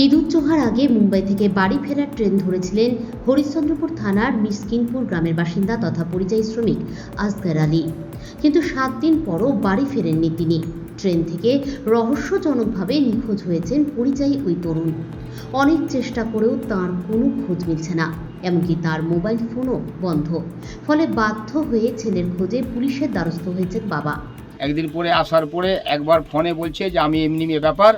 ঈদ উজ্জোহার আগে মুম্বাই থেকে বাড়ি ফেরার ট্রেন ধরেছিলেন হরিশ্চন্দ্রপুর থানার মিসকিনপুর গ্রামের বাসিন্দা তথা পরিযায়ী শ্রমিক আসগার আলী। কিন্তু সাত দিন পরও বাড়ি ফেরেননি তিনি। ট্রেন থেকে রহস্যজনকভাবে নিখোঁজ হয়েছেন পরিযায়ী ওই তরুণ। অনেক চেষ্টা করেও তার কোনো খোঁজ মিলছে না, এমনকি তার মোবাইল ফোনও বন্ধ। ফলে বাধ্য হয়ে ছেলের খোঁজে পুলিশের দ্বারস্থ হয়েছেন বাবা। একদিন পরে আসার পরে একবার ফোনে বলছে যে, আমি এমনি ব্যাপার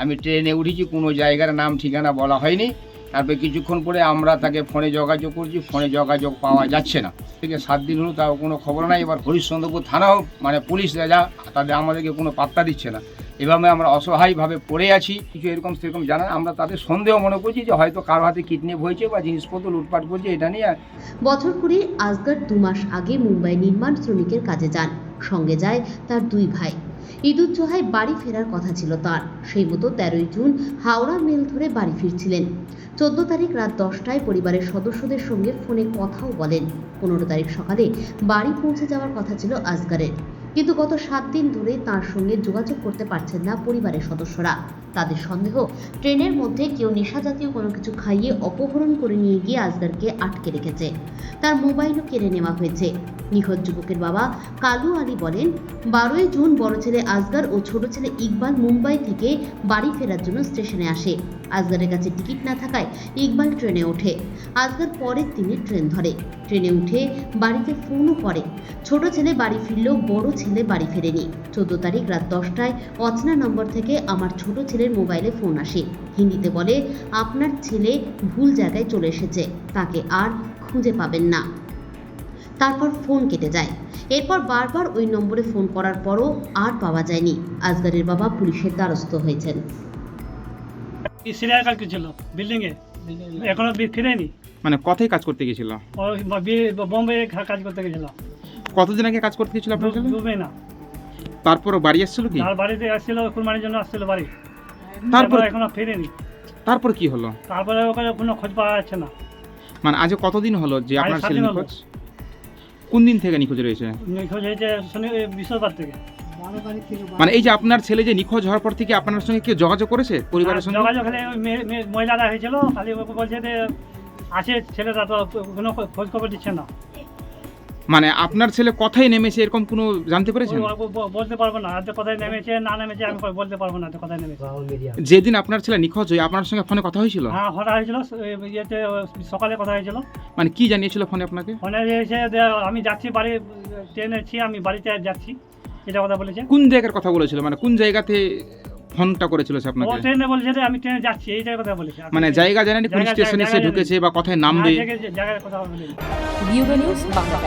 আমি ট্রেনে উঠেছি, কোনো জায়গার নাম, ঠিকানা বলা হয়নি। তারপরে কিছুক্ষণ পরে আমরা তাকে ফোনে যোগাযোগ করছি, ফোনে যোগাযোগ পাওয়া যাচ্ছে না। আছে, সাত দিন হলো তাও কোনো খবর নাই। এবার হরিশ্চন্দ্রপুর থানাও মানে পুলিশ যা তাদের আমাদেরকে কোনো পাত্তা দিচ্ছে না। এভাবে আমরা অসহায়ভাবে পড়ে আছি। কিছু এরকম সেরকম জানা আমরা তাদের সন্দেহ মনে করছি যে হয়তো কারও হাতে কিডন্যাপ হয়েছে বা জিনিসপত্র লুটপাট করছে, এটা নিয়ে বছর কুড়ির আজগার দু মাস আগে মুম্বাই নির্মাণ শ্রমিকের কাজে যান। সঙ্গে যায় তার দুই ভাই। ঈদুজ্জোহায় বাড়ি ফেরার কথা ছিল তার। সেই মতো তেরোই জুন হাওড়া মেল ধরে বাড়ি ফিরছিলেন। চোদ্দ তারিখ রাত দশটায় পরিবারের সদস্যদের সঙ্গে ফোনে কথাও বলেন। পনেরো তারিখ সকালে বাড়ি পৌঁছে যাওয়ার কথা ছিল আজগারের। কিন্তু গত সাত দিন ধরে তার সঙ্গে যোগাযোগ করতে পারছেন না পরিবারের সদস্যরা। তাদের সন্দেহ, ট্রেনের মধ্যে কেউ নেশা জাতীয় কোনো কিছু খাইয়ে অপহরণ করে নিয়ে গিয়ে আজগারকে আটকে রেখেছে। তার মোবাইলও কেড়ে নেওয়া হয়েছে। নিখোঁজ যুবকের বাবা কালু আলী বলেন, বারোই জুন বড় ছেলে আজগার ও ছোট ছেলে ইকবাল মুম্বাই থেকে বাড়ি ফেরার জন্য স্টেশনে আসে। আজগারের কাছে টিকিট না থাকায় ইকবাল ট্রেনে ওঠে। আজগার পরের দিনে ট্রেন ধরে। ট্রেনে উঠে বাড়িতে ফোনও করে। ছোট ছেলে বাড়ি ফিরলেও বড় ছেলে বাড়ি ফেরেনি। চোদ্দ তারিখ রাত দশটায় অচেনা নম্বর থেকে আমার ছোট ছেলের মোবাইলে ফোন আসে। হিন্দিতে বলে, আপনার ছেলে ভুল জায়গায় চলে এসেছে। তাকে আর খুঁজে পাবেন না। তারপর ফোন কেটে যায়। এরপর বারবার ওই নম্বরে ফোন করার পরও আর পাওয়া যায়নি। আজগারের বাবা পুলিশের দ্বারস্থ হয়েছেন। এই সিরিয়াল ছিল বিল্ডিং এ? এখনও ফিরেনি? মানে কথাই কাজ করতে গেছিল? বোম্বে কাজ করতে গেছিল। কতদিন আগে কাজ করতে গেছিল আপনার ডুবে না তারপর বাড়ি আসছিল কি? আর বাড়িতে আসছিল কুরবানির জন্য আসছিল বাড়ি। তারপর এখনও ফিরেনি। তারপর কি হলো? তারপরে ওখানে কোনো খোঁজ পাওয়া যাচ্ছে না। মানে আজ কতদিন হলো যে আপনার ছেলে। নিখোঁজ? কোন দিন থেকে নিখোঁজ রয়েছে? হয়েছে শনি বৃহস্পতিবার থেকে। মানে এই যে আপনার ছেলে যে নিখোঁজ হওয়ার পর থেকে আপনার সঙ্গে কেউ যোগাযোগ করেছে পরিবারের সঙ্গে? যোগাযোগ ওই মেয়ে- মেয়ে- মহিলারা হয়েছিল খালি ওকে বলছে যে আছে ছেলেরা তো কোনো খোঁজ খবর দিচ্ছে না। মানে আপনার ছেলে কথাই নেমেছে এরকম কোনো জানতে পেরেছেন? বলতে পারব না আজ কোথায় নেমেছে না নেমেছে আমি বলতে পারব না যে কোথায় নেমেছে। যেদিন আপনার ছেলে নিখোঁজ হয়ে আপনার সঙ্গে ফোনে কথা হয়েছিল? হ্যাঁ হঠাৎ হয়েছিল ইয়েতে সকালে কথা হয়েছিল। মানে কি জানিয়েছিল ফোনে আপনাকে? ফোনে এসে আমি যাচ্ছি বাড়ি ট্রেনে ছি আমি বাড়িতে যাচ্ছি এটা কথা বলেছে। কোন জায়গার কথা বলেছিল? মানে কোন জায়গাতে ফোনটা করেছিল সে ও আপনাকে ট্রেনে বলছে যে আমি ট্রেনে যাচ্ছি এই জায়গার কথা বলেছে। মানে জায়গা জানেনি কোন স্টেশনে সে ঢুকেছে বা কোথায় নামবে জায়গায় কথা বলেছে নিউজ বাংলা